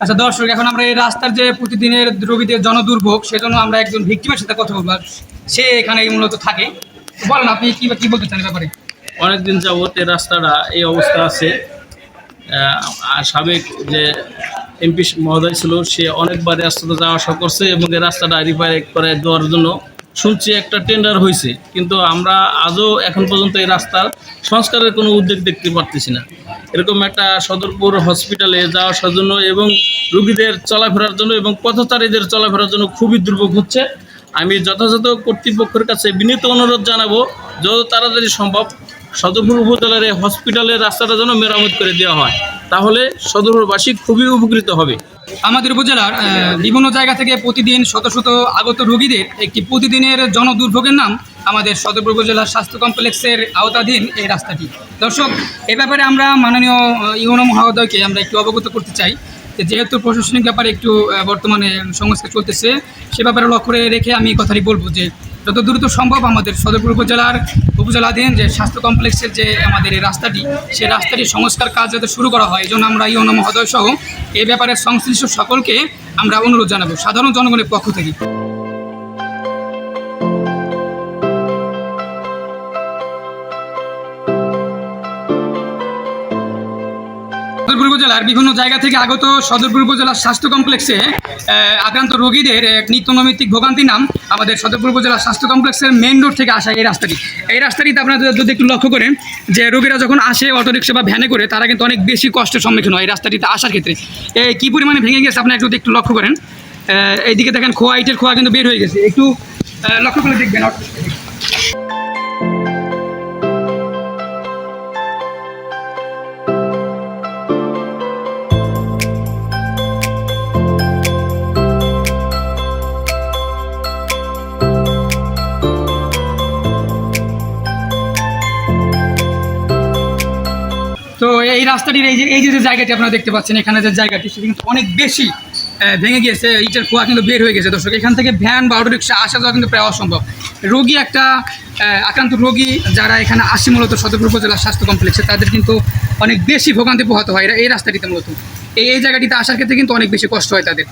আচ্ছা দর্শক, এখন আমরা এই রাস্তার যে প্রতিদিনের রোগীদের জনদুর্ভোগ, সেজন্য আমরা একজন ভিক্টিমের সাথে কথা বলব। সে এখানে মূলত থাকে। বলেন, আপনি কি কি বলতে চান ব্যাপারে? অনেকদিন যাবৎ এই রাস্তাটা, এই অবস্থা আছে। আর সাবেক যে এমপি মহোদয় ছিল, সে অনেকবার রাস্তাতে যাওয়া আসা করছে এবং এই রাস্তাটা রিপেয়ার করে দেওয়ার জন্য শুনছি একটা টেন্ডার হয়েছে কিন্তু আমরা আজও এখন পর্যন্ত এই রাস্তার সংস্কারের কোনো উদ্যোগ দেখতে পারতেছি না। এরকম একটা সদরপুর হসপিটালে যাওয়া আসার জন্য এবং রুগীদের চলাফেরার জন্য এবং পথচারীদের চলাফেরার জন্য খুবই দুর্ভোগ হচ্ছে। আমি যথাযথ কর্তৃপক্ষের কাছে বিনীত অনুরোধ জানাব, যত তাড়াতাড়ি সম্ভব সদরপুর উপজেলার এই হসপিটালের রাস্তাটা যেন মেরামত করে দেওয়া হয়। তাহলে সদরবাসী খুবই উপকৃত হবে। আমাদের উপজেলার বিভিন্ন জায়গা থেকে প্রতিদিন শত শত আগত রোগীদের একটি প্রতিদিনের জনদুর্ভোগের নাম আমাদের সদরপুর উপজেলার স্বাস্থ্য কমপ্লেক্সের আওতাধীন এই রাস্তাটি। দর্শক, এ ব্যাপারে আমরা মাননীয় ইউনো মহোদয়কে আমরা একটু অবগত করতে চাই যেহেতু প্রশাসনিক ব্যাপারে একটু বর্তমানে সংস্কার চলতেছে, সে ব্যাপারে লক্ষ্য রেখে আমি কথাটি বলব যে যত দ্রুত সম্ভব আমাদের সদরপুর উপজেলার উপজেলাধীন যে স্বাস্থ্য কমপ্লেক্সের যে আমাদের এই রাস্তাটি সেই রাস্তাটি সংস্কার কাজ যাতে শুরু করা হয়, এই জন্য আমরা ইউনো মহোদয় সহ এ ব্যাপারে সংশ্লিষ্ট সকলকে আমরা অনুরোধ জানাব, সাধারণ জনগণের পক্ষ থেকে। উপজেলার বিভিন্ন জায়গা থেকে আগত সদরপুর উপজেলার স্বাস্থ্য কমপ্লেক্সে আক্রান্ত রোগীদের এক নিত্যনৈমিত্তিক ভোগান্তির নাম আমাদের সদরপুর উপজেলার স্বাস্থ্য কমপ্লেক্সের মেন রোড থেকে আসা এই রাস্তাটি। এই রাস্তাটিতে আপনারা যদি একটু লক্ষ্য করেন যে রোগীরা যখন আসে অটোরিক্সা বা ভ্যানে করে, তারা কিন্তু অনেক বেশি কষ্টের সম্মুখীন হয় এই রাস্তাটিতে আসার ক্ষেত্রে। এই কী পরিমাণে ভেঙে গেছে আপনারা একটু একটু লক্ষ্য করেন? এইদিকে দেখেন খোয়া ইটের খোয়া কিন্তু বের হয়ে গেছে। একটু লক্ষ্য করে দেখবেন। এই রাস্তাটির এই যে এই যে জায়গাটি আপনারা দেখতে পাচ্ছেন, এখানে যে জায়গাটি, সেটি কিন্তু অনেক বেশি ভেঙে গিয়েছে। ইটের খোয়া কিন্তু বের হয়ে গেছে। দর্শক, এখান থেকে ভ্যান বা অটো রিক্সা আসা যাওয়া কিন্তু প্রায় অসম্ভব। রোগী একটা আক্রান্ত রোগী যারা এখানে আসে মূলত সদরপুর উপজেলা স্বাস্থ্য কমপ্লেক্সে, তাদের কিন্তু অনেক বেশি ভোগান্তি পোহাতে হয়। এই রাস্তাটিতে মূলত। এই এই জায়গাটিতে আসার ক্ষেত্রে কিন্তু অনেক বেশি কষ্ট হয় তাদের।